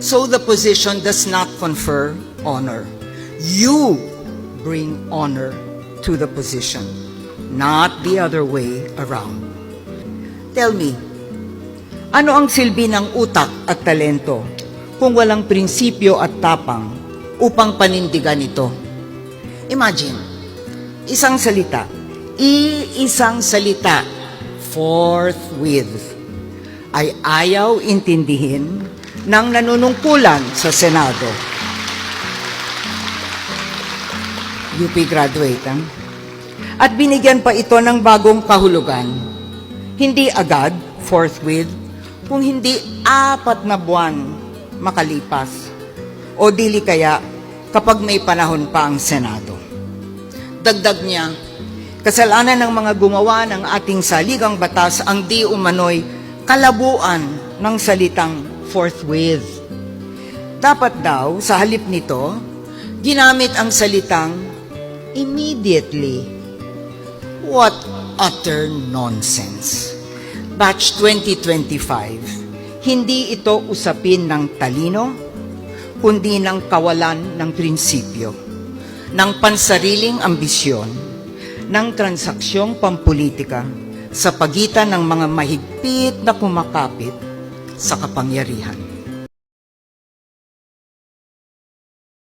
so the position does not confer honor. You bring honor to the position, not the other way around. Tell me, ano ang silbi ng utak at talento kung walang prinsipyo at tapang upang panindigan ito? Imagine, isang salita, iisang salita, forthwith, ay ayaw intindihin ng nanunungkulan sa Senado. UP graduate, ah? At binigyan pa ito ng bagong kahulugan. Hindi agad, forthwith, kung hindi apat na buwan makalipas. O dili kaya kapag may panahon pa ang Senado. Dagdag niya, kasalanan ng mga gumawa ng ating saligang batas ang di umano'y kalabuan ng salitang forthwith. Dapat daw, sa halip nito, ginamit ang salitang immediately. What utter nonsense. Batch 2025, hindi ito usapin ng talino, kundi ng kawalan ng prinsipyo, ng pansariling ambisyon, ng transaksyong pampolitika sa pagitan ng mga mahigpit na kumakapit sa kapangyarihan.